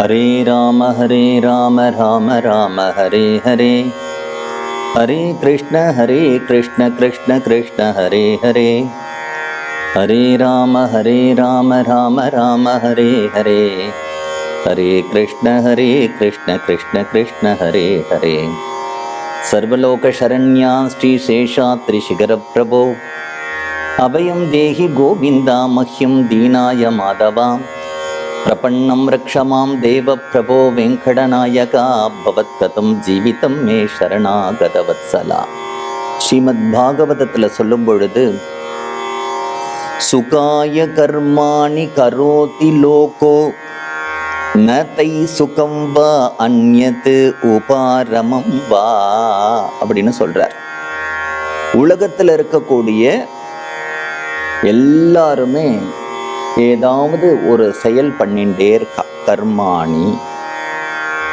हरे राम हरे राम राम राम हरे हरे। हरे कृष्ण हरे कृष्ण कृष्ण कृष्ण हरे हरे। हरे राम हरे राम राम राम हरे हरे। हरे कृष्ण हरे कृष्ण कृष्ण कृष्ण हरे हरे। सर्वलोकशरण्या श्रीशेषात्रिशिखरप्रभो अभयं देहि गोविन्दा मह्यं दीनाय माधवा प्रपन्नं रक्ष मां देवप्रभो वेङ्कटनायका भवत्कथं जीवितं मे शरणागतवत्सला ஸ்ரீமத்பாகவதத்தில் சொல்லும் பொழுது சுகாய கர்மாணி கரோதி லோகோ ந தை சுகம் வா அந்யத்து உபாரமம் வா அப்படின்னு சொல்றார் உலகத்தில் இருக்கக்கூடிய எல்லாருமே ஏதாவது ஒரு செயல் பண்ணிண்டே இருக்கா கர்மாணி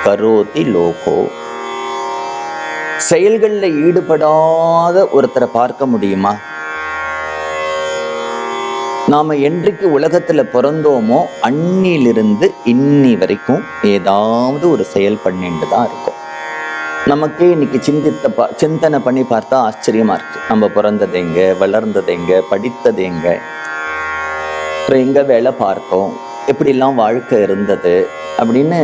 கரோதி லோகோ. செயல்களில் ஈடுபடாத ஒருத்தரை பார்க்க முடியுமா? நாம என்றைக்கு உலகத்துல பிறந்தோமோ அன்னிலிருந்து இன்னி வரைக்கும் ஏதாவது ஒரு செயல் பண்ணிட்டு தான் இருக்கும். நமக்கே இன்னைக்கு சிந்தித்த பா சிந்தனை பண்ணி பார்த்தா ஆச்சரியமா இருக்கு. நம்ம பிறந்தது எங்க வளர்ந்தது எங்க படித்தது எங்க அப்புறம் எங்க வேலை பார்த்தோம்? எப்படிலாம் வாழ்க்கை இருந்தது? அப்படின்னு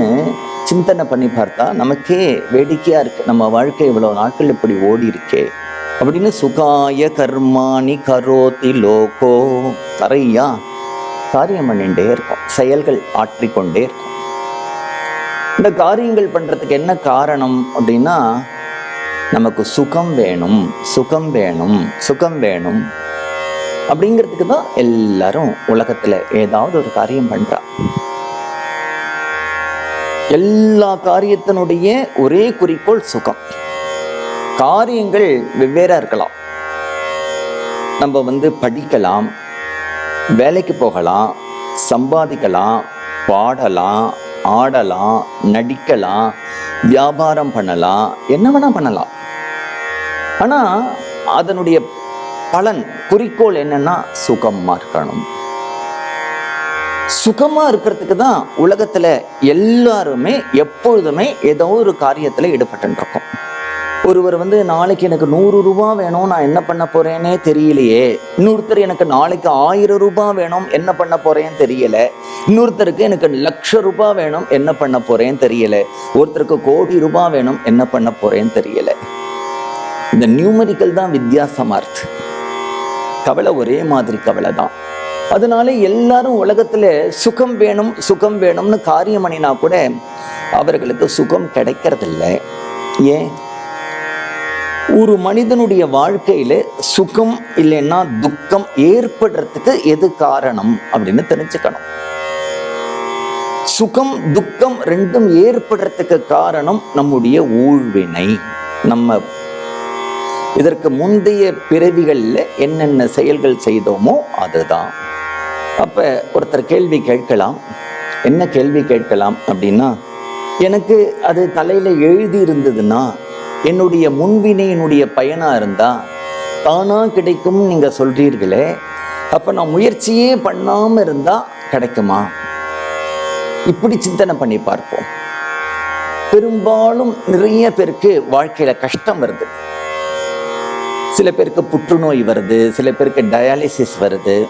சிந்தனை பண்ணி பார்த்தா நமக்கே வேடிக்கையா இருக்கு. நம்ம வாழ்க்கை இவ்வளவு நாட்கள் இப்படி ஓடி இருக்கே அப்படின்னு சுகாய கர்மாணி கரோதி லோகோ நிறையா காரியம் பண்ணிகிட்டே இருக்கும். செயல்கள் ஆற்றிக்கொண்டே இருக்கும். இந்த காரியங்கள் பண்றதுக்கு என்ன காரணம் அப்படின்னா நமக்கு சுகம் வேணும் சுகம் வேணும் சுகம் வேணும். அப்படிங்கிறதுக்கு தான் எல்லாரும் உலகத்துல ஏதாவது ஒரு காரியம் பண்றா. எல்லா காரியத்தினுடைய ஒரே குறிக்கோள் சுகம். காரியங்கள் வெவ்வேறா இருக்கலாம். நம்ம வந்து படிக்கலாம் வேலைக்கு போகலாம் சம்பாதிக்கலாம் பாடலாம் ஆடலாம் நடிக்கலாம் வியாபாரம் பண்ணலாம் என்ன வேணா பண்ணலாம். ஆனா அதனுடைய பலன் குறிக்கோள் என்னன்னா சுகமா இருக்கணும். சுகமா இருக்கிறதுக்கு தான் உலகத்துல எல்லாருமே எப்பொழுதுமே ஏதோ ஒரு காரியத்துல ஈடுபட்டுருக்கோம். ஒருவர் வந்து நாளைக்கு எனக்கு நூறு ரூபாய் வேணும் நான் என்ன பண்ண போறேனே தெரியலையே. இன்னொருத்தர் எனக்கு நாளைக்கு ஆயிரம் ரூபாய் வேணும் என்ன பண்ண போறேன்னு தெரியல. இன்னொருத்தருக்கு எனக்கு லட்ச ரூபாய் வேணும் என்ன பண்ண போறேன்னு தெரியல. ஒருத்தருக்கு கோடி ரூபாய் வேணும் என்ன பண்ண போறேன்னு தெரியல. இந்த நியூமரிக்கல் தான் வித்தியாசமா இருக்கு. கவலை ஒரே மாதிரி கவலை தான். அதனால எல்லாரும் உலகத்துல சுகம் வேணும் சுகம் வேணும்னு காரியம் பண்ணினா கூட அவர்களுக்கு சுகம் கிடைக்கிறதில்ல. ஏன்? ஒரு மனிதனுடைய வாழ்க்கையில சுகம் இல்லைன்னா துக்கம் ஏற்படுறதுக்கு எது காரணம் அப்படின்னு தெரிஞ்சுக்கணும். சுகம் துக்கம் ரெண்டும் ஏற்படுறதுக்கு காரணம் நம்முடைய ஊழ்வினை நம்ம இதற்கு முந்தைய பிறவிகளில் என்னென்ன செயல்கள் செய்தோமோ அதுதான். அப்ப ஒருத்தர் கேள்வி கேட்கலாம். என்ன கேள்வி கேட்கலாம் அப்படின்னா எனக்கு அது தலையில எழுதி இருந்ததுன்னா என்னுடைய முன்வினையினுடைய பயனா இருந்தா தானா கிடைக்கும் நீங்க சொல்றீர்களே அப்ப நான் முயற்சியே பண்ணாம இருந்தா கிடைக்குமா? இப்படி சிந்தனை பண்ணி பார்ப்போம். பெரும்பாலும் நிறைய பேருக்கு வாழ்க்கையில கஷ்டம் வருது. சில பேருக்கு புற்றுநோய் வருது சில பேருக்கு டயாலிசிஸ் வருது.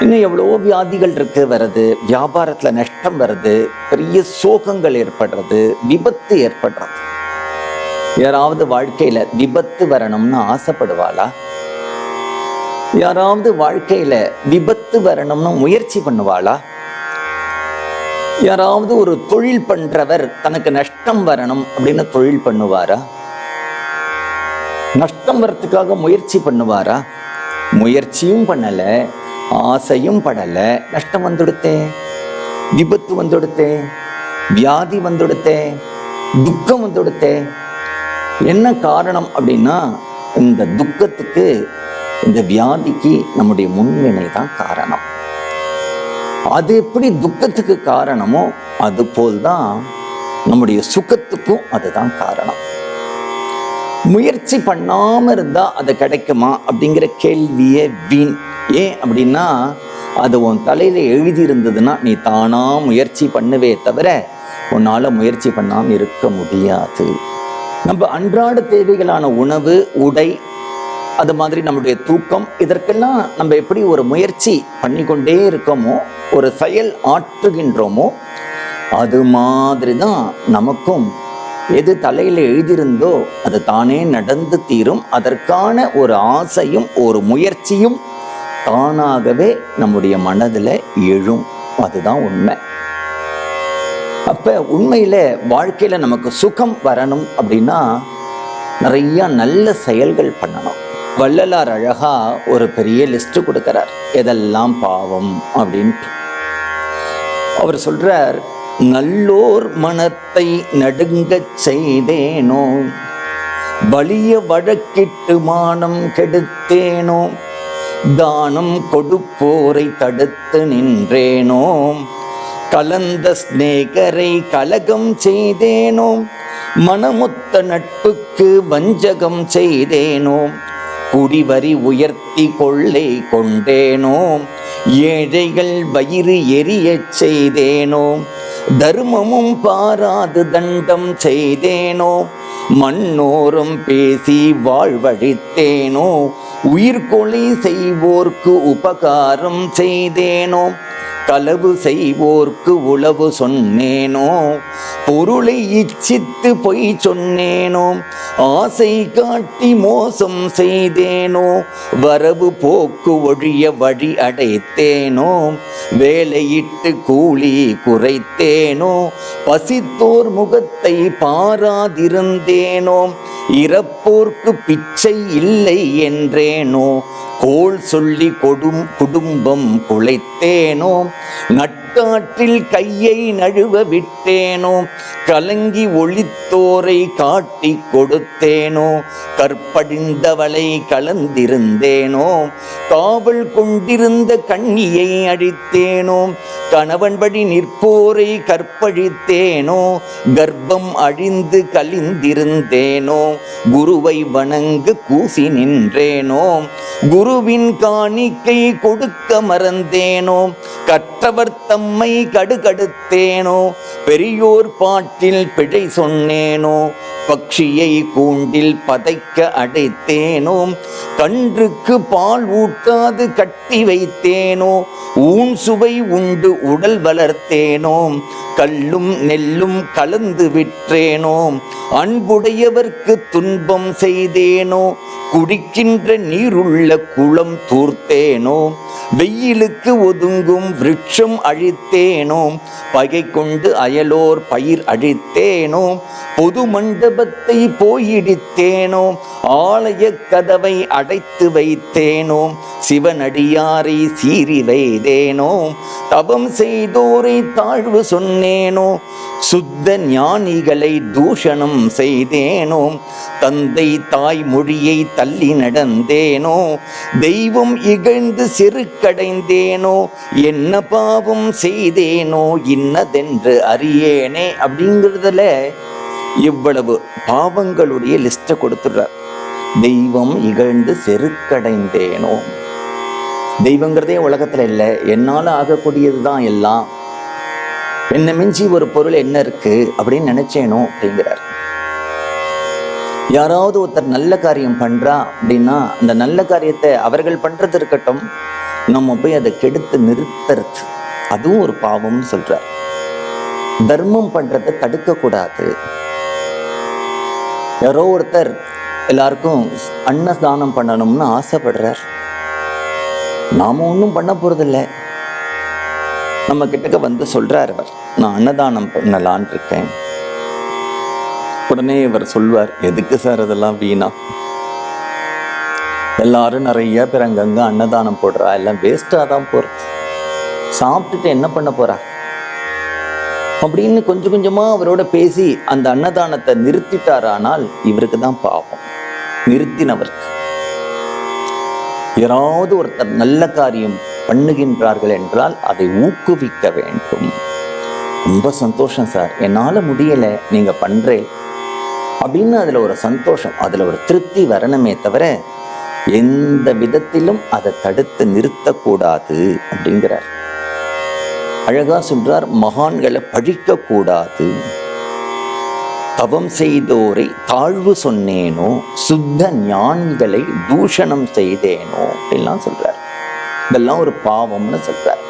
இன்னும் எவ்வளவோ வியாதிகள் இருக்கு வருது. வியாபாரத்துல நஷ்டம் வருது. பெரிய சோகங்கள் ஏற்படுறது விபத்து ஏற்படுறது. யாராவது வாழ்க்கையில விபத்து வரணும்னு ஆசைப்படுவாளா? யாராவது வாழ்க்கையில விபத்து வரணும்னு முயற்சி பண்ணுவாளா? யாராவது ஒரு தொழில் பண்றவர் தனக்கு நஷ்டம் வரணும் அப்படின்னு தொழில் பண்ணுவாரா? நஷ்டம் வரத்துக்காக முயற்சி பண்ணுவாரா? முயற்சியும் பண்ணல ஆசையும் படல. நஷ்டம் வந்துடுத்தே விபத்து வந்துடுத்தே வியாதி வந்துடுத்தே துக்கம் வந்துடுத்தே. என்ன காரணம் அப்படின்னா இந்த துக்கத்துக்கு இந்த வியாதிக்கு நம்முடைய முன்வினை தான் காரணம். அது எப்படி துக்கத்துக்கு காரணமோ அது போல்தான் நம்முடைய சுகத்துக்கும் அதுதான் காரணம். முயற்சி பண்ணாம இருந்தா அது கிடைக்குமா அப்படிங்கிற கேள்வியே வீண். ஏன் அப்படின்னா அது உன் தலையில எழுதி இருந்ததுன்னா நீ தானா முயற்சி பண்ணுவே தவிர உன்னால முயற்சி பண்ணாம இருக்க முடியாது. நம்ம அன்றாட தேவைகளான உணவு உடை அது மாதிரி நம்மளுடைய தூக்கம் இதற்கெல்லாம் நம்ம எப்படி ஒரு முயற்சி பண்ணிக்கொண்டே இருக்கோமோ ஒரு செயல் ஆற்றுகின்றோமோ அது மாதிரி தான் நமக்கும் எது தலையில் எழுதியிருந்தோ அது தானே நடந்து தீரும். அதற்கான ஒரு ஆசையும் ஒரு முயற்சியும் தானாகவே நம்முடைய மனதில் எழும். அதுதான் உண்மை. அப்ப உண்மையில வாழ்க்கையில நமக்கு சுகம் வரணும் அப்படின்னா நிறைய நல்ல செயல்கள் பண்ணணும். வள்ளலார் அழகா ஒரு பெரிய லிஸ்ட் கொடுக்கிறார். எதெல்லாம் பாவம் அப்படின்ட்டு. அவர் சொல்றார் நல்லோர் மனத்தை நடுங்கச் செய்தேனோ? வலிய வழக்கிட்டு மானம் கெடுத்தேனோ? தானம் கொடுப்போரை தடுத்து நின்றேனோ? கலந்த ஸ்நேகரை கலகம் செய்தேனோ? மனமுத்த நட்புக்கு வஞ்சகம் செய்தேனோ? குடிவரி உயர்த்தி கொள்ளை கொண்டேனோ? ஏழைகள் வயிறு எரியச் செய்தேனோ? தர்மமும் பாராது தண்டம் செய்தேனோ? மண்ணோரம் பேசி வாழ்வழித்தேனோ? உயிர் கொலை செய்வோர்க்கு உபகாரம் செய்தேனோ? களவு செய்வோர்க்கு உளவு சொன்னேனோ? பொருளை இச்சித்து பொய் சொன்னேனோ? ஆசை காட்டி மோசம் செய்தேனோ? வரவு போக்கு ஒழிய வழி அடைத்தேனோ? வேலையிட்டு கூலி குறைத்தேனோ பசித்தோர் முகத்தை பாராதிருந்தேனோ இறப்போர்க்கு பிச்சை இல்லை என்றேனோ கோள் சொல்லி கொடும் குடும்பம் குலைத்தேனோ நட்டாற்றில் கையை நழுவ விட்டேனோ? கலங்கி ஒளித்தோரை காட்டி கொடுத்தேனோ? கற்படிந்தவளை கலந்திருந்தேனோ? காவல் கொண்டிருந்த கண்ணியை அழித்தேனோ? கணவன்படி நிற்போரை கற்பழித்தேனோ? கர்ப்பம் அழிந்து கலிந்திருந்தேனோ? குருவை வணங்கு கூசி நின்றேனோ? குருவின் காணிக்கை கொடுக்க மறந்தேனோ? கற்றவர் தம்மை கடுகடுத்தேனோ? பெரியோர் பாட்டில் பிழை சொன்னேனோ? பக்ஷியை கூண்டில் பதைக்க அடைத்தேனோ? கன்றுக்கு பால் ஊட்டாது கட்டி வைத்தேனோ? ஊன் சுவை உண்டு உடல் வளர்த்தேனோ? கல்லும் நெல்லும் கலந்து விற்றேனோ? அன்புடையவர்க்கு துன்பம் செய்தேனோ? குடிக்கின்ற நீருள்ள குளம் தூர்த்தேனோ? வெயிலுக்கு ஒதுங்கும் விருட்சம் அழித்தேனோ? பகை கொண்டு அயலோர் பயிர் அழித்தேனோ? பொது மண்டபத்தை போயிடித்தேனோ? ஆலய கதவை அடைத்து வைத்தேனோ? சிவனடியாரை சீறி வைத்தேனோம் தவம் செய்தோரை தாழ்வு சொன்னேனோ? சுத்த ஞானிகளை தூஷணம் செய்தேனோ? தந்தை தாய் மொழியை தள்ளி நடந்தேனோ? தெய்வம் இகழ்ந்து செருக்கடைந்தேனோ? என்ன பாவம் செய்தேனோ? இன்னதென்று அறியேனே? அப்படிங்கிறதுல இவ்வளவு பாவங்களுடைய லிஸ்ட்டை கொடுத்துடுறார். தெய்வம் இகழ்ந்து செருக்கடைந்தேனோ? தெய்வங்கிறதே உலகத்துல இல்லை. என்னால் ஆகக்கூடியது தான் எல்லாம். என்ன மிஞ்சி ஒரு பொருள் என்ன இருக்கு? அப்படின்னு நினைச்சேனோ? அப்படிங்கிறார். யாராவது ஒருத்தர் நல்ல காரியம் பண்றா அப்படின்னா அந்த நல்ல காரியத்தை அவர்கள் பண்றது இருக்கட்டும் நம்ம போய் அதை கெடுத்து நிறுத்துறது. அதுவும் ஒரு பாவம்னு சொல்கிறார் தர்மம் பண்றதை தடுக்கக்கூடாது. யாரோ ஒருத்தர் எல்லாருக்கும் அன்னதானம் பண்ணணும்னு ஆசைப்படுறார். நாம ஒன்றும் பண்ண போகிறதில்லை நம்ம கிட்டக்க வந்து சொல்கிறார் அவர் நான் அன்னதானம் பண்ணலான் இருக்கேன் உடனே இவர் சொல்வார் எதுக்கு சார் அதெல்லாம் வீணா? எல்லாரும் நிறைய பேர் அங்கங்க அன்னதானம் போடுறா எல்லாம் வேஸ்டாக தான் போறது சாப்பிட்டுட்டு என்ன பண்ண போறா? அப்படின்னு கொஞ்சம் கொஞ்சமாக அவரோட பேசி அந்த அன்னதானத்தை நிறுத்திட்டாரானால் இவருக்கு தான் பாவம். நிறுத்தினவருக்கு. யாராவது ஒருத்தர் நல்ல காரியம் பண்ணுகின்றார்கள் என்றால் அதை ஊக்குவிக்க வேண்டும். ரொம்ப சந்தோஷம் சார். என்னால் முடியலை. நீங்க பண்றே. அப்படின்னு அதுல ஒரு சந்தோஷம் அதுல ஒரு திருப்தி வரணுமே தவிர எந்த விதத்திலும் அதை தடுத்து நிறுத்தக்கூடாது அப்படிங்கிறார். அழகா சொல்றார் மகான்களை பழிக்க கூடாது தவம் செய்தோரை தாழ்வு சொன்னேனோ சுத்த ஞான்களை தூஷணம் செய்தேனோ அப்படின்லாம் சொல்றார். இதெல்லாம் ஒரு பாவம்னு சொல்றார்.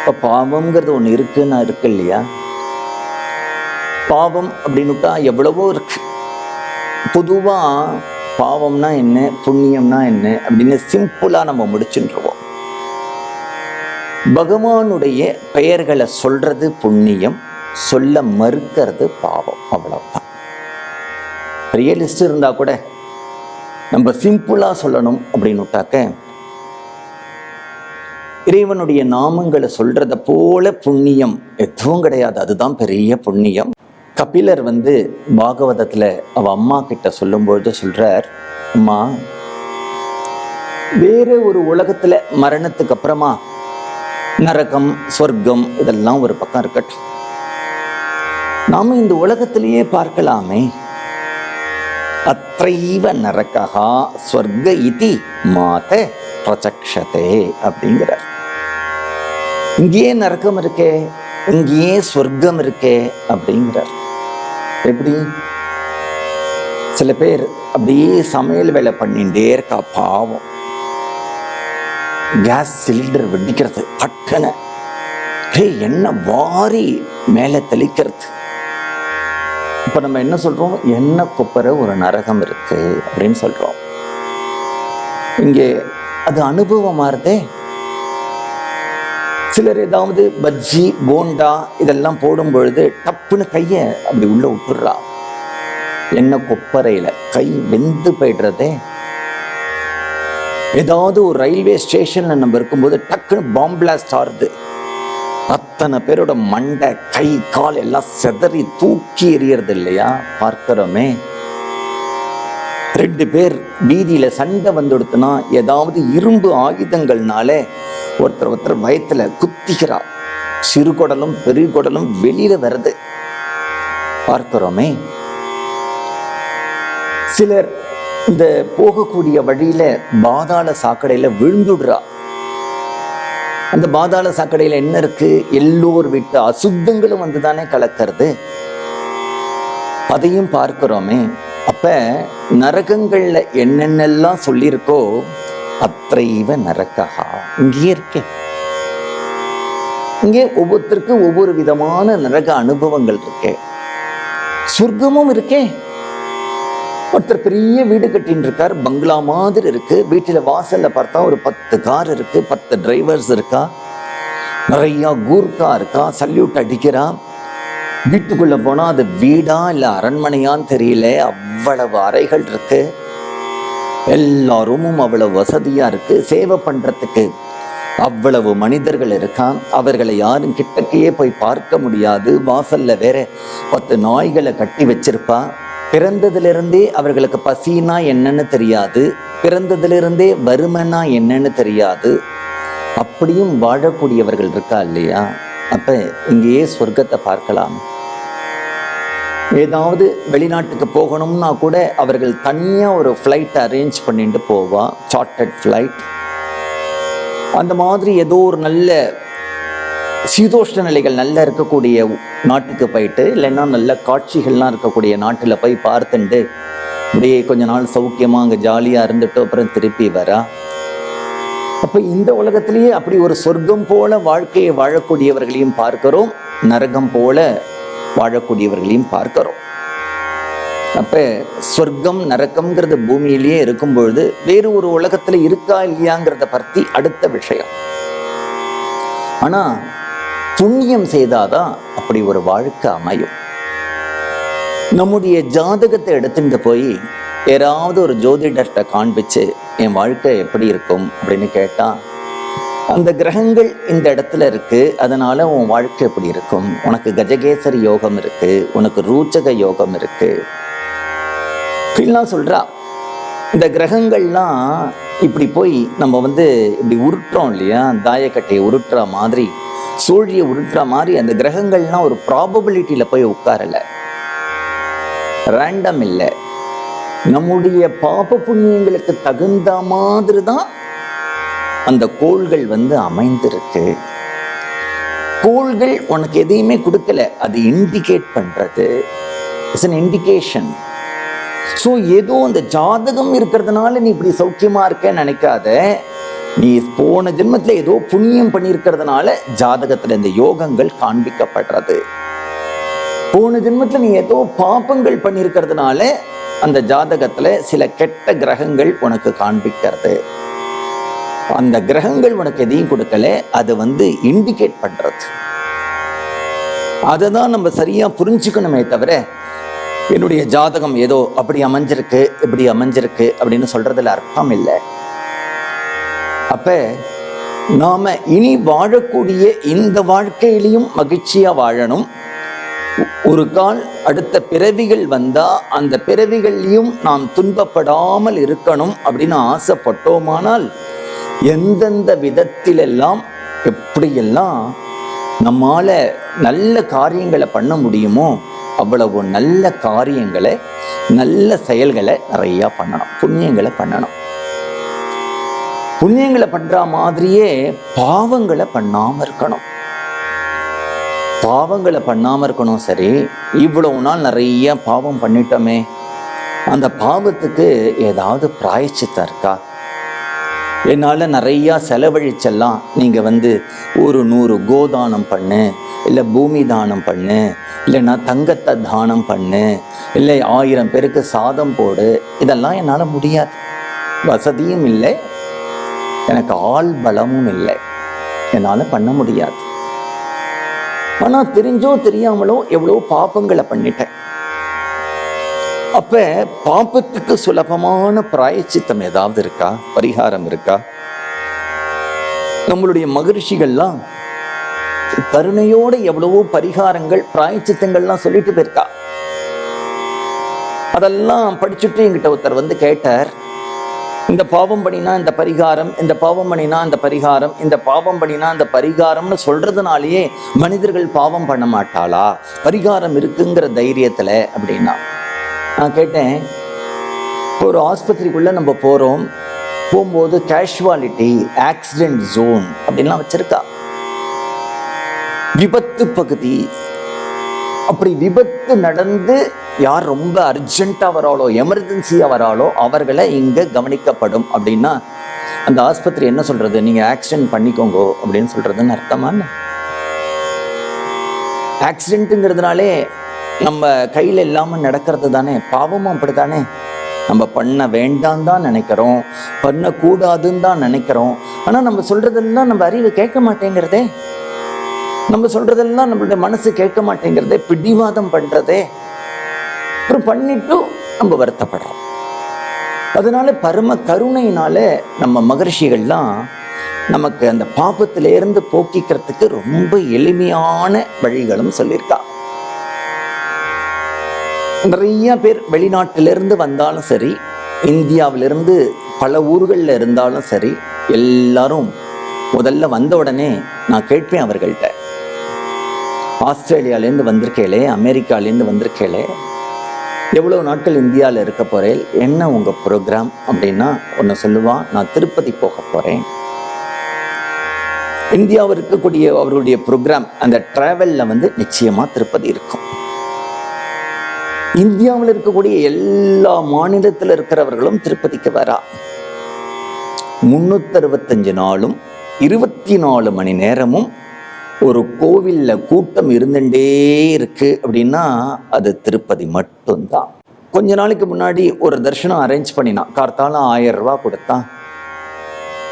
இப்ப பாவம்ங்கிறது ஒண்ணு இருக்குன்னா இருக்கு இல்லையா? பாவம் அப்படின்னுட்டா எவ்வளவோ இருக்கு. பொதுவாக பாவம்னா என்ன புண்ணியம்னா என்ன அப்படின்னு சிம்பிளா நம்ம முடிச்சுருவோம் பகவானுடைய பெயர்களை சொல்றது புண்ணியம் சொல்ல மறுக்கிறது பாவம் அவ்வளவுதான். ரியலிஸ்ட் இருந்தால் இருந்தா கூட நம்ம சிம்பிளா சொல்லணும் அப்படின்னுட்டாக்க இறைவனுடைய நாமங்களை சொல்றத போல புண்ணியம் எதுவும் கிடையாது. அதுதான் பெரிய புண்ணியம். கபிலர் வந்து பாகவதத்துல அவ அம்மா கிட்ட சொல்லும்பொழுது சொல்கிறார் அம்மா வேற ஒரு உலகத்துல மரணத்துக்கு அப்புறமா நரகம் சொர்க்கம் இதெல்லாம் ஒரு பக்கம் இருக்கட்டும். நாம இந்த உலகத்திலேயே பார்க்கலாமே. அத்தைவ நரகா ஸ்வர்க இதி மாத பிரச்சக்ஷதே அப்படிங்கிறார். இங்கேயே நரகம் இருக்கே இங்கேயே சொர்க்கம் இருக்கே அப்படிங்கிறார். எப்படி? சில பேர் அப்படியே சமையல் வேலை பண்ணிட்டே இருக்கா பாவம். கேஸ் சிலிண்டர் வெடிக்கிறது பட்டன என்ன வாரி மேலே தெளிக்கிறது. இப்போ நம்ம என்ன சொல்றோம்? என்ன குப்பர ஒரு நரகம் இருக்கு அப்படின்னு சொல்றோம். இங்கே அது அனுபவமாறுதே சிலர் ஏதாவது பஜ்ஜி போண்டா இதெல்லாம் போடும் பொழுது டப்புன்னு கையை அப்படி உள்ள விட்டுடுறா. என்ன கொப்பரையில கை வெந்து போயிடுறதே. ஏதாவது ஒரு ரயில்வே ஸ்டேஷன்ல நம்ம இருக்கும்போது டக்குன்னு பாம்பிளாஸ்ட் ஆறுது. அத்தனை பேரோட மண்டை கை கால் எல்லாம் செதறி தூக்கி எறியறது இல்லையா? பார்க்கிறோமே. ரெண்டு பேர் வீதியில சண்டை வந்துடுத்துனா ஏதாவது இரும்பு ஆயுதங்கள்னால ஒருத்தர் ஒருத்தர் வயத்துல குத்திக்கிறா சிறு குடலும் பெரிய குடலும் வெளியில வருது. பார்க்கிறோமே. சிலர் இந்த போகக்கூடிய வழியில பாதாள சாக்கடையில விழுந்துடுறா அந்த பாதாள சாக்கடையில என்ன இருக்கு? எல்லோர் விட்டு அசுத்தங்களும் வந்துதானே கலக்கிறது. அதையும் பார்க்கிறோமே. அப்ப நரகங்கள்ல என்னென்னலாம் சொல்லியிருக்கோ அத்தைவ நரகா இங்கேயே இருக்கேன் இங்கே ஒவ்வொருத்தருக்கும் ஒவ்வொரு விதமான நரக அனுபவங்கள் இருக்கே. சொர்க்கமும் இருக்கே. ஒருத்தர் பெரிய வீடு கட்டின்னு இருக்கார் பங்களா மாதிரி இருக்கு. வீட்டில் வாசல்ல பார்த்தா ஒரு பத்து கார் இருக்கு பத்து டிரைவர்ஸ் இருக்கா. நிறைய கூர்க்கா இருக்கா சல்யூட் அடிக்கிறா. வீட்டுக்குள்ளே போனால் அது வீடா இல்லை அரண்மனையான்னு தெரியல அவ்வளவு அறைகள் இருக்கு. எல்லா ரூமும் அவ்வளவு வசதியாக இருக்கு சேவை பண்றதுக்கு அவ்வளவு மனிதர்கள் இருக்கான். அவர்களை யாரும் கிட்டக்கையே போய் பார்க்க முடியாது. வாசல்ல வேற பத்து நாய்களை கட்டி வச்சிருப்பா. பிறந்ததிலிருந்தே அவர்களுக்கு பசினா என்னன்னு தெரியாது. பிறந்ததிலிருந்தே வறுமைனா என்னன்னு தெரியாது. அப்படியும் வாழக்கூடியவர்கள் இருக்கா இல்லையா? அப்போ இங்கேயே சொர்க்கத்தை பார்க்கலாம். ஏதாவது வெளிநாட்டுக்கு போகணும்னா கூட அவர்கள் தனியாக ஒரு ஃப்ளைட் அரேஞ்ச் பண்ணிட்டு போவா சார்ட்டட் ஃப்ளைட் அந்த மாதிரி ஏதோ ஒரு நல்ல சீதோஷ்ண நிலைகள் நல்லா இருக்கக்கூடிய நாட்டுக்கு போயிட்டு இல்லைன்னா நல்ல காட்சிகள்லாம் இருக்கக்கூடிய நாட்டில் போய் பார்த்துண்டு அப்படியே கொஞ்ச நாள் சௌக்கியமாக அங்கே ஜாலியாக இருந்துட்டு அப்புறம் திருப்பி வரா. அப்போ இந்த உலகத்திலேயே அப்படி ஒரு சொர்க்கம் போல வாழ்க்கையை வாழக்கூடியவர்களையும் பார்க்கிறோம். நரகம் போல வாழக்கூடியவர்களையும் பார்க்கிறோம். அப்ப சொர்க்கம் நரக்கம்ங்கிறது பூமியிலேயே இருக்கும் பொழுது வேறு ஒரு உலகத்துல இருக்கா இல்லையாங்கிறத பற்றி அடுத்த விஷயம். ஆனா புண்ணியம் செய்தாதான் அப்படி ஒரு வாழ்க்கை அமையும். நம்முடைய ஜாதகத்தை எடுத்துட்டு போய் யாராவது ஒரு ஜோதிடர்கிட்ட காண்பிச்சு என் வாழ்க்கை எப்படி இருக்கும்? அப்படின்னு கேட்டா அந்த கிரகங்கள் இந்த இடத்துல இருக்கு. அதனால உன் வாழ்க்கை எப்படி இருக்கும்? உனக்கு கஜகேசரி யோகம் இருக்கு. உனக்கு ரூச்சக யோகம் இருக்கு. இப்படிலாம் சொல்றா. இந்த கிரகங்கள்லாம் இப்படி போய் நம்ம வந்து இப்படி உருட்டுறோம் இல்லையா? தாயக்கட்டையை உருட்டுற மாதிரி சூழியை உருட்டுற மாதிரி அந்த கிரகங்கள்லாம் ஒரு ப்ராபபிலிட்டியில போய் உட்காரல. ரேண்டம் இல்லை. நம்முடைய பாப புண்ணியங்களுக்கு தகுந்த மாதிரி தான் அந்த கோள்கள் வந்து அமைந்திருக்கு. கோள்கள் உனக்கு எதையுமே கொடுக்கல. அது இண்டிகேட் பண்றது. இட்ஸ் அன் இண்டிகேஷன் ஸோ ஏதோ அந்த ஜாதகம் இருக்கிறதுனால நீ இப்படி சௌக்கியமா இருக்கேன்னு நினைக்காத. நீ போன ஜென்மத்துல ஏதோ புண்ணியம் பண்ணியிருக்கிறதுனால ஜாதகத்துல இந்த யோகங்கள் காண்பிக்கப்படுறது. போன ஜென்மத்துல நீ ஏதோ பாப்பங்கள் பண்ணியிருக்கிறதுனால அந்த ஜாதகத்துல சில கெட்ட கிரகங்கள் உனக்கு காண்பிக்கிறது. அந்த கிரகங்கள் உனக்கு எதையும் கொடுக்கல அது வந்து இண்டிகேட் பண்றது. அதை தான் நம்ம சரியா புரிஞ்சுக்கணுமே தவிர என்னுடைய ஜாதகம் ஏதோ அப்படி அமைஞ்சிருக்கு இப்படி அமைஞ்சிருக்கு அப்படின்னு சொல்றதுல அர்த்தம் இல்லை. அப்ப நாம இனி வாழக்கூடிய இந்த வாழ்க்கையிலையும் மகிழ்ச்சியா வாழணும். ஒரு கால் அடுத்த பிறவிகள் வந்தா அந்த பிறவிகள்லையும் நாம் துன்பப்படாமல் இருக்கணும் அப்படின்னு ஆசைப்பட்டோமானால் எந்தெந்த விதத்திலெல்லாம் எப்படியெல்லாம் நம்மால் நல்ல காரியங்களை பண்ண முடியுமோ அவ்வளவு நல்ல காரியங்களை நல்ல செயல்களை நிறைய பண்ணணும் புண்ணியங்களை பண்ணணும். புண்ணியங்களை பண்ற மாதிரியே பாவங்களை பண்ணாம இருக்கணும். பாவங்களை பண்ணாம இருக்கணும் சரி இவ்வளவு நாள் நிறைய பாவம் பண்ணிட்டோமே. அந்த பாவத்துக்கு ஏதாவது பிராயச்சித்தம் இருக்கா? என்னால் நிறையா செலவழிச்செல்லாம் நீங்கள் வந்து ஒரு நூறு கோதானம் பண்ணு இல்லை பூமி தானம் பண்ணு இல்லைன்னா தங்கத்தை தானம் பண்ணு இல்லை ஆயிரம் பேருக்கு சாதம் போடு இதெல்லாம் என்னால் முடியாது. வசதியும் இல்லை எனக்கு ஆள் பலமும் இல்லை. என்னால் பண்ண முடியாது. ஆனால் தெரிஞ்சோ தெரியாமலோ எவ்வளோ பாப்பங்களை பண்ணிட்டேன். அப்ப பாப்பத்துக்கு சுலபமான பிராயச்சித்தம் ஏதாவது இருக்கா? பரிகாரம் இருக்கா? நம்மளுடைய மகிழ்ச்சிகள்லாம் கருணையோட எவ்வளவோ பரிகாரங்கள் பிராயச்சித்தங்கள்லாம் சொல்லிட்டு போயிருக்கா. அதெல்லாம் படிச்சுட்டு என்கிட்ட ஒருத்தர் வந்து கேட்டார். இந்த பாவம் பண்ணினா இந்த பரிகாரம் இந்த பாவம் பண்ணினா இந்த பரிகாரம் இந்த பாவம் பண்ணினா இந்த பரிகாரம்னு சொல்றதுனாலேயே மனிதர்கள் பாவம் பண்ண மாட்டாளா? பரிகாரம் இருக்குங்கிற தைரியத்துல அப்படின்னா. நான் கேட்டேன் ஒரு ஆஸ்பத்திரிக்குள்ள நம்ம போறோம் போகும்போது கேஷுவாலிட்டி ஆக்சிடென்ட் ஜோன் அப்படின்லாம் வச்சிருக்கா. விபத்து பகுதி. அப்படி விபத்து நடந்து யார் ரொம்ப அர்ஜென்ட்டாக வராளோ எமர்ஜென்சியாக வராளோ அவர்களை இங்கே கவனிக்கப்படும் அப்படின்னா அந்த ஆஸ்பத்திரி என்ன சொல்றது? நீங்க ஆக்சிடென்ட் பண்ணிக்கோங்க அப்படின்னு சொல்றதுன்னு அர்த்தமான ஆக்சிடென்ட்டுங்கிறதுனாலே நம்ம கையில் இல்லாமல் நடக்கிறது தானே? பாவமும் அப்படித்தானே? நம்ம பண்ண வேண்டாம் தான் நினைக்கிறோம். பண்ணக்கூடாதுன்னு தான் நினைக்கிறோம். ஆனால் நம்ம சொல்றதெல்லாம் நம்ம அறிவு கேட்க மாட்டேங்கிறதே. நம்ம சொல்கிறதெல்லாம் நம்மளுடைய மனசு கேட்க மாட்டேங்கிறதே. பிடிவாதம் பண்ணுறதே அப்புறம் பண்ணிட்டும் நம்ம வருத்தப்படுறோம். அதனால பரம கருணையினால நம்ம மகர்ஷிகள்லாம் நமக்கு அந்த பாபத்திலேருந்து போக்கிக்கிறதுக்கு ரொம்ப எளிமையான வழிகளும் சொல்லியிருக்கா. நிறைய பேர் வெளிநாட்டிலிருந்து வந்தாலும் சரி இந்தியாவிலிருந்து பல ஊர்களில் இருந்தாலும் சரி எல்லாரும் முதல்ல வந்த உடனே நான் கேட்பேன் அவர்கள்ட்ட. ஆஸ்திரேலியாலேருந்து வந்திருக்கேளே அமெரிக்காலேருந்து வந்திருக்கேளே எவ்வளோ நாட்கள் இந்தியாவில் இருக்க போகிறேன் என்ன உங்கள் ப்ரோக்ராம் அப்படின்னா ஒன்று சொல்லுவான் நான் திருப்பதி போக போகிறேன் இந்தியாவில் இருக்கக்கூடிய அவருடைய ப்ரோக்ராம் அந்த ட்ராவலில் வந்து நிச்சயமாக திருப்பதி இருக்கும். இந்தியாவில் இருக்கக்கூடிய எல்லா மாநிலத்தில் இருக்கிறவர்களும் திருப்பதிக்கு வரா. முன்னூத்தறுபத்தஞ்சு நாளும் இருபத்தி நாலு மணி நேரமும் ஒரு கோவில்ல கூட்டம் இருந்துட்டே இருக்கு அப்படின்னா அது திருப்பதி மட்டும்தான். கொஞ்ச நாளைக்கு முன்னாடி ஒரு தர்ஷனம் அரேஞ்ச் பண்ணினான் கார்த்தால ஆயிரம் ரூபா கொடுத்தான்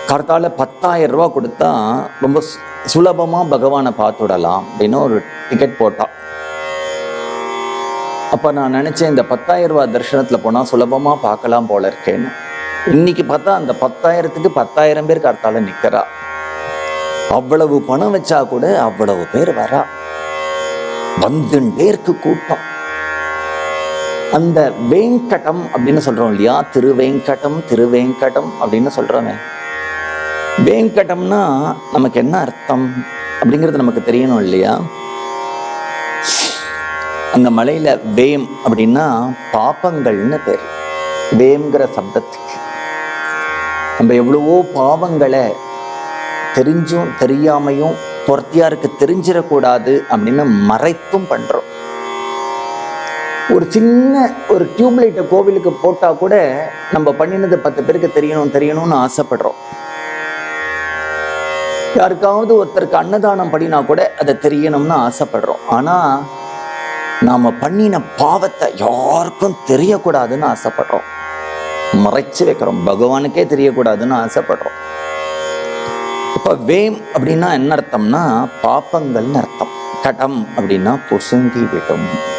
கார்த்தால பத்தாயிரம் ரூபா கொடுத்தா ரொம்ப சு- சுலபமா பகவானை பார்த்துடலாம் அப்படின்னு ஒரு டிக்கெட் போட்டான் அப்ப நான் நினைச்சேன் இந்த பத்தாயிரம் ரூபாய் தரிசனத்துல போனா சுலபமா பார்க்கலாம் போல இருக்கேன்னு இன்னைக்கு பார்த்தா அந்த பத்தாயிரத்துக்கு பத்தாயிரம் பேர் கார்த்தால நிக்கிறா. அவ்வளவு பணம் வச்சா கூட அவ்வளவு பேர் வரா. வந்துட்டே இருக்கு கூட்டம். அந்த வேங்கடம் அப்படின்னு சொல்றோம் இல்லையா? திருவேங்கடம் திருவேங்கடம் அப்படின்னு சொல்றோமே. வேங்கடம்னா நமக்கு என்ன அர்த்தம்? அப்படிங்கிறது நமக்கு தெரியணும் இல்லையா? அந்த மலையில வேம் அப்படின்னா பாப்பங்கள்னு பேர். வேம்ங்கிற சப்தத்துக்கு. நம்ம எவ்வளவோ பாவங்களை தெரிஞ்சும் தெரியாமையும் பொறுத்தியாருக்கு தெரிஞ்சிடக்கூடாது அப்படின்னு மறைத்தும் பண்றோம். ஒரு சின்ன ஒரு டியூப்லைட்டை கோவிலுக்கு போட்டா கூட நம்ம பண்ணினது பத்து பேருக்கு தெரியணும் தெரியணும்னு ஆசைப்படுறோம். யாருக்காவது ஒருத்தருக்கு அன்னதானம் பண்ணினா கூட அதை தெரியணும்னு ஆசைப்படுறோம். ஆனா நாம பண்ணின பாவத்தை யாருக்கும் தெரியக்கூடாதுன்னு ஆசைப்படுறோம். மறைச்சு வைக்கிறோம். பகவானுக்கே தெரியக்கூடாதுன்னு ஆசைப்படுறோம். இப்ப வேம் அப்படின்னா என்ன அர்த்தம்னா பாப்பங்கள்னு அர்த்தம். கடம் அப்படின்னா பொசுங்கி விடும்.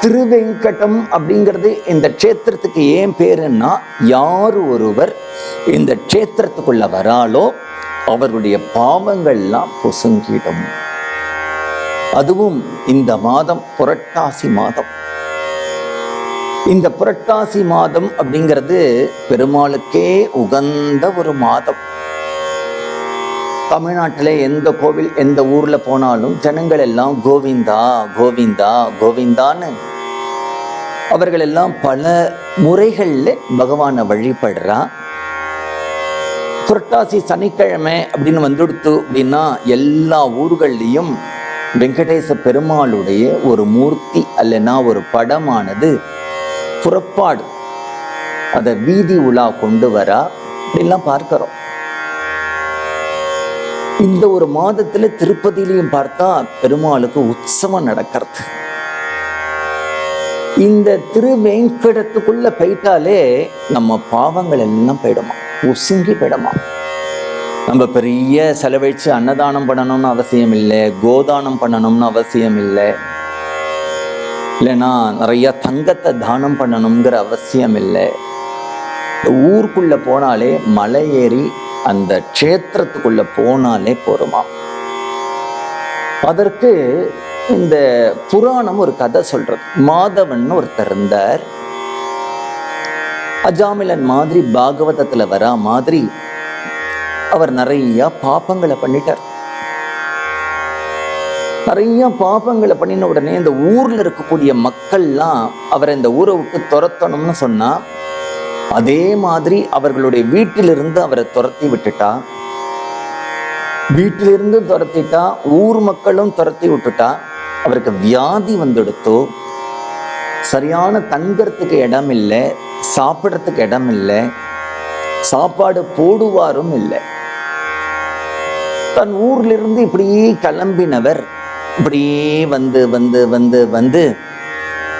திருவெங்கடம் அப்படிங்கிறது இந்த க்ஷேத்திரத்துக்கு ஏன் பேருன்னா யார் ஒருவர் இந்த க்ஷேத்திரத்துக்குள்ள வராலோ அவருடைய பாவங்கள்லாம் பொசுங்கிடும். அதுவும் இந்த மாதம் புரட்டாசி மாதம். இந்த புரட்டாசி மாதம் அப்படிங்கிறது பெருமாளுக்கே உகந்த ஒரு மாதம். தமிழ்நாட்டில் எந்த கோவில் எந்த ஊர்ல போனாலும் ஜனங்கள் எல்லாம் கோவிந்தா கோவிந்தா கோவிந்தான்னு அவர்கள் எல்லாம் பல முறைகளில் பகவானை வழிபடுறா. புரட்டாசி சனிக்கிழமை அப்படின்னு வந்துடுத்து அப்படின்னா எல்லா ஊர்கள்லேயும் வெங்கடேச பெருமாளுடைய ஒரு மூர்த்தி அல்லனா ஒரு படமானது புறப்பாடு. அதை வீதி உலா கொண்டு வரா அப்படிலாம் பார்க்கிறோம். இந்த ஒரு மாதத்துல திருப்பதியிலையும் பார்த்தா பெருமாளுக்கு உற்சவம் நடக்கிறது. இந்த திருவேங்கடத்துக்குள்ள போயிட்டாலே நம்ம பாவங்கள் எல்லாம் போயிடுமா? உசுங்கி போயிடுமா? நம்ம பெரிய செலவழிச்சு அன்னதானம் பண்ணணும்னு அவசியம் இல்லை கோதானம் பண்ணணும்னு அவசியம் இல்லை இல்லைன்னா நிறைய தங்கத்தை தானம் பண்ணணுங்கிற அவசியம் இல்லை ஊருக்குள்ளே ஊருக்குள்ள போனாலே மலை ஏறி அந்த க்ஷேத்திரத்துக்குள்ளே போனாலே போருமா அதற்கு இந்த புராணம் ஒரு கதை சொல்றது. மாதவன் ஒருத்தர் இருந்தார். அஜாமிலன் மாதிரி பாகவதத்துல வரா மாதிரி அவர் நிறைய பாப்பங்களை பண்ணிட்டார். நிறைய பாப்பங்களை பண்ணின உடனே இந்த ஊர்ல இருக்கக்கூடிய மக்கள்லாம் அவரை இந்த ஊரை விட்டு துரத்தணும்னு சொன்னா அதே மாதிரி அவர்களுடைய வீட்டிலிருந்து அவரை துரத்தி விட்டுட்டா வீட்டிலிருந்து துரத்திட்டா ஊர் மக்களும் துரத்தி விட்டுட்டா அவருக்கு வியாதி வந்துடுத்தோ சரியான தங்கறதுக்கு இடம் இல்லை சாப்பிட்றதுக்கு இடம் இல்லை சாப்பாடு போடுவாரும் இல்லை. தன் ஊர்ல இருந்து இப்படியே கிளம்பினவர். இப்படியே வந்து வந்து வந்து வந்து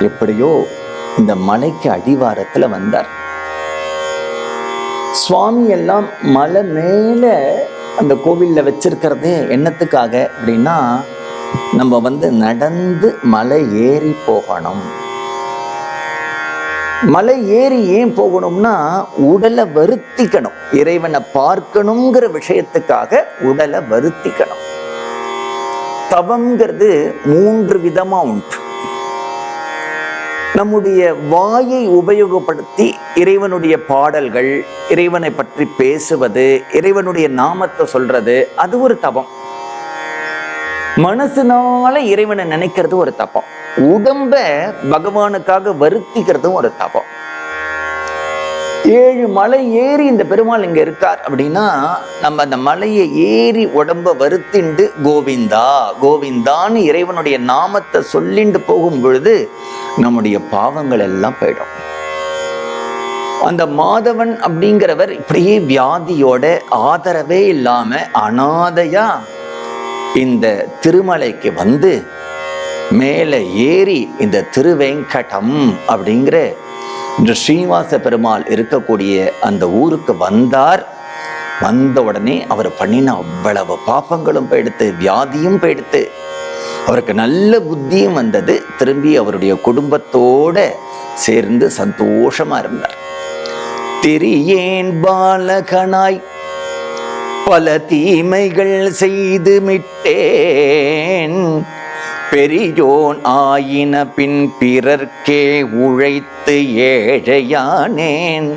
எப்படியோ இந்த மலைக்கு அடிவாரத்தில் வந்தார். சுவாமி எல்லாம் மலை மேலே அந்த கோவிலில் வச்சிருக்கிறது என்னத்துக்காக அப்படின்னா நம்ம வந்து நடந்து மலை ஏறி போகணும். மலை ஏறி ஏன் போகணும்னா உடலை வருத்திக்கணும். இறைவனை பார்க்கணுங்கிற விஷயத்துக்காக உடலை வருத்திக்கணும். தவங்கிறது மூன்று விதமா உண்டு. நம்முடைய வாயை உபயோகப்படுத்தி இறைவனுடைய பாடல்கள் இறைவனை பற்றி பேசுவது இறைவனுடைய நாமத்தை சொல்றது அது ஒரு தபம் மனசுனால இறைவனை நினைக்கிறது ஒரு தபம் உடம்ப பகவானுக்காக வருத்திக்கிறதும் ஒரு தபம் ஏழு மலை ஏறி இந்த பெருமாள் இங்க இருக்கார் அப்படின்னா நம்ம அந்த மலையை ஏறி உடம்ப வருத்திண்டு கோவிந்தா கோவிந்தான்னு இறைவனுடைய நாமத்தை சொல்லிண்டு போகும் பொழுது நம்முடைய பாவங்கள் எல்லாம் போயிடும். அந்த மாதவன் அப்படிங்கிறவர் இப்படியே வியாதியோட ஆதரவே இல்லாம அனாதையா இந்த திருமலைக்கு வந்து மேலே ஏறி இந்த திருவேங்கடம் அப்படிங்கிற இந்த ஸ்ரீனிவாச பெருமாள் இருக்கக்கூடிய அந்த ஊருக்கு வந்தார். வந்த உடனே அவர் பண்ணின அவ்வளவு பாப்பங்களும் போயிடுத்து வியாதியும் போயிடுத்து. அவருக்கு நல்ல புத்தியும் வந்தது. திரும்பி அவருடைய குடும்பத்தோட சேர்ந்து சந்தோஷமா இருந்தார். திரியேன் பாலகனாய் பல தீமைகள் செய்து மிட்டேன். பெரியோன் ஆயின பின் பிறர்க்கே உழைத்து ஏழையானேன்.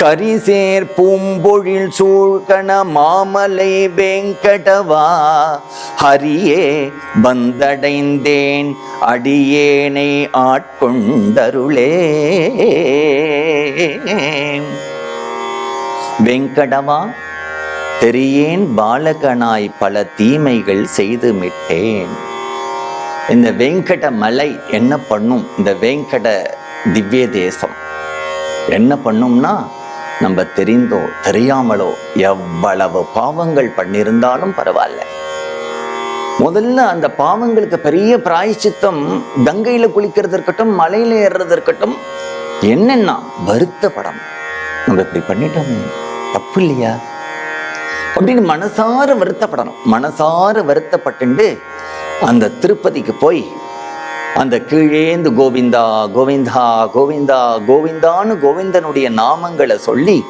கரிசேர் பூம்பொழில் சூழ்கண மாமலை வேங்கடவா ஹரியே வந்தடைந்தேன் அடியேனை ஆட்கொண்டருளே வெங்கடவா தெரியேன் பாலகனாய் பல தீமைகள் செய்து மிட்டேன் இந்த வெங்கட மலை என்ன பண்ணும்? இந்த வெங்கட திவ்ய தேசம் என்ன பண்ணும்னா நம்ம தெரிந்தோ தெரியாமலோ எவ்வளவு பாவங்கள் பண்ணியிருந்தாலும் பரவாயில்ல. முதல்ல அந்த பாவங்களுக்கு பெரிய பிராயச்சித்தம் கங்கையில குளிக்கிறது இருக்கட்டும் மலையில ஏறுறது இருக்கட்டும் என்னென்னா வருத்தப்படம் நம்ம இப்படி பண்ணிட்டோமே தப்பு இல்லையா? அப்படின்னு மனசார வருத்தப்படணும் மனசார வருத்தப்பட்டுண்டு அந்த திருப்பதிக்கு போய் அந்த கீழேந்து கோவிந்தா கோவிந்தா கோவிந்தா கோவிந்தான்னு கோவிந்தனுடைய நாமங்களை சொல்லி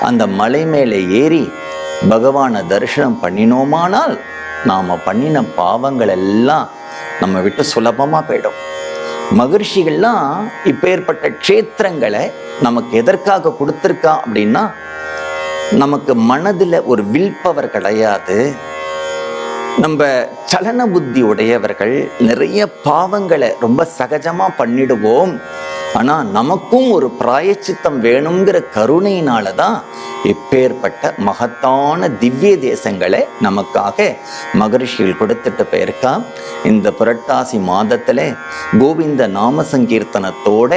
அந்த மலை மேலே ஏறி பகவானை தரிசனம் பண்ணினோமானால் நாம் பண்ணின பாவங்கள் எல்லாம் நம்ம விட்டு சுலபமாக போயிடும். மகிழ்ச்சிகள்லாம் இப்பேற்பட்ட க்ஷேத்திரங்களை நமக்கு எதற்காக கொடுத்துருக்கா அப்படின்னா நமக்கு மனதில் ஒரு வில் பவர் கிடையாது. நம்ம சலன புத்தி உடையவர்கள் நிறைய பாவங்களை ரொம்ப சகஜமா பண்ணிடுவோம். ஆனால் நமக்கும் ஒரு பிராயச்சித்தம் வேணுங்கிற கருணையினால தான் இப்பேற்பட்ட மகத்தான திவ்ய தேசங்களை நமக்காக மகரிஷிகள் கொடுத்துட்டு போயிருக்கா. இந்த புரட்டாசி மாதத்தில் கோவிந்த நாம சங்கீர்த்தனத்தோட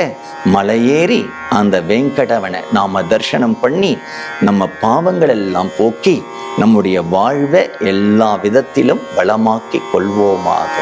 மலையேறி அந்த வெங்கடவனை நாம் தரிசனம் பண்ணி நம்ம பாவங்கள் எல்லாம் போக்கி நம்முடைய வாழ்வை எல்லா விதத்திலும் வளமாக்கி கொள்வோமாக.